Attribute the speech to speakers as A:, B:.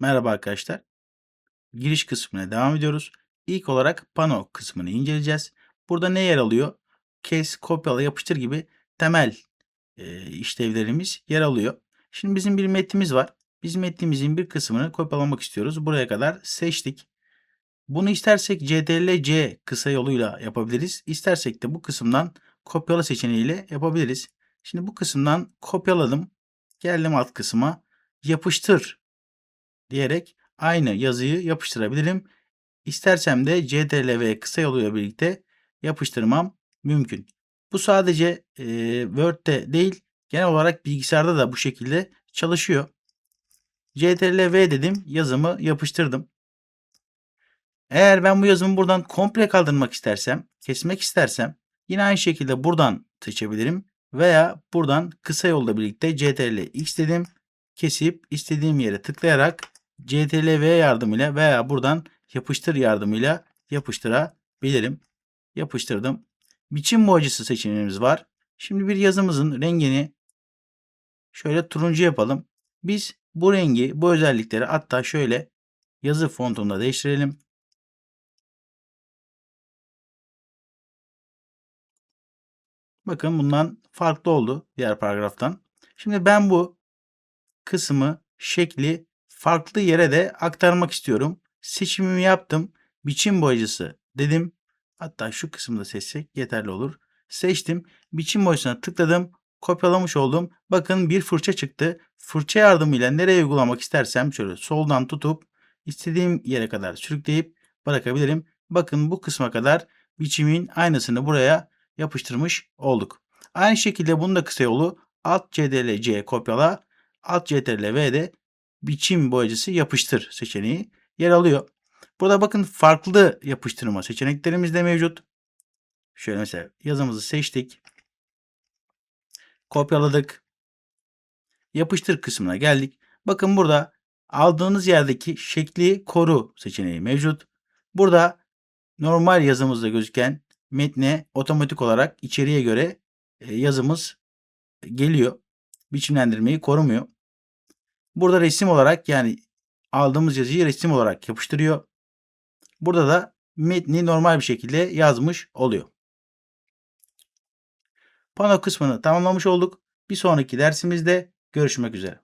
A: Merhaba arkadaşlar. Giriş kısmına devam ediyoruz. İlk olarak pano kısmını inceleyeceğiz. Burada ne yer alıyor? Kes, kopyala, yapıştır gibi temel e, işlevlerimiz yer alıyor. Şimdi bizim bir metnimiz var. Biz metnimizin bir kısmını kopyalamak istiyoruz. Buraya kadar seçtik. Bunu istersek CTRL-C kısa yoluyla yapabiliriz. İstersek de bu kısımdan kopyala seçeneğiyle yapabiliriz. Şimdi bu kısımdan kopyaladım. Geldim alt kısma. Yapıştır diyerek aynı yazıyı yapıştırabilirim. İstersem de CTRL ve kısa yoluyla birlikte yapıştırmam mümkün. Bu sadece e, Word'de değil genel olarak bilgisayarda da bu şekilde çalışıyor. CTRL V dedim yazımı yapıştırdım. Eğer ben bu yazımı buradan komple kaldırmak istersem, kesmek istersem yine aynı şekilde buradan seçebilirim. Veya buradan kısa yolla birlikte CTRL X dedim. Kesip istediğim yere tıklayarak CTRL V yardımıyla veya buradan yapıştır yardımıyla yapıştırabilirim. Yapıştırdım. Biçim boyacısı seçeneğimiz var. Şimdi bir yazımızın rengini şöyle turuncu yapalım. Biz bu rengi, bu özellikleri hatta şöyle yazı fontunda değiştirelim. Bakın bundan farklı oldu diğer paragraftan. Şimdi ben bu kısmı, şekli farklı yere de aktarmak istiyorum. Seçimimi yaptım. Biçim boyacısı dedim. Hatta şu kısmı da seçsek yeterli olur. Seçtim. Biçim boyacısına tıkladım. Kopyalamış oldum. Bakın bir fırça çıktı. Fırça yardımıyla nereye uygulamak istersem şöyle soldan tutup istediğim yere kadar sürükleyip bırakabilirim. Bakın bu kısma kadar biçimin aynısını buraya yapıştırmış olduk. Aynı şekilde bunun da kısa yolu Alt CTRL C kopyala, Alt CTRL V de biçim boyacısı yapıştır seçeneği yer alıyor. Burada bakın farklı yapıştırma seçeneklerimiz de mevcut. Şöyle mesela yazımızı seçtik. Kopyaladık. Yapıştır kısmına geldik. Bakın burada aldığınız yerdeki şekli koru seçeneği mevcut. Burada normal yazımızda gözüken metne otomatik olarak içeriye göre e, yazımız geliyor. Biçimlendirmeyi korumuyor. Burada resim olarak yani aldığımız yazıyı resim olarak yapıştırıyor. Burada da metni normal bir şekilde yazmış oluyor. Pano kısmını tamamlamış olduk. Bir sonraki dersimizde görüşmek üzere.